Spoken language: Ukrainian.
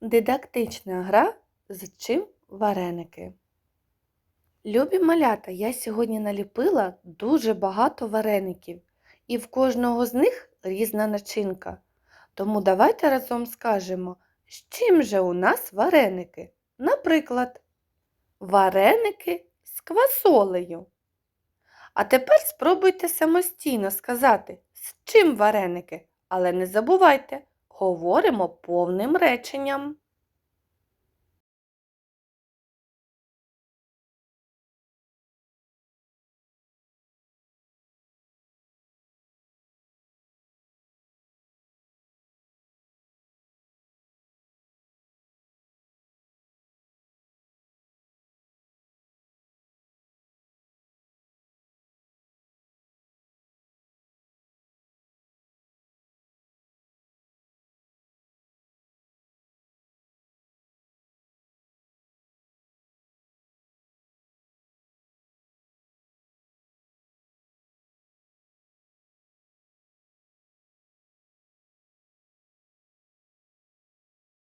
Дидактична гра з чим вареники. Любі малята, я сьогодні наліпила дуже багато вареників, і в кожного з них різна начинка. Тому давайте разом скажемо, з чим же у нас вареники. Наприклад, вареники з квасолею. А тепер спробуйте самостійно сказати, з чим вареники, але не забувайте, говоримо повним реченням.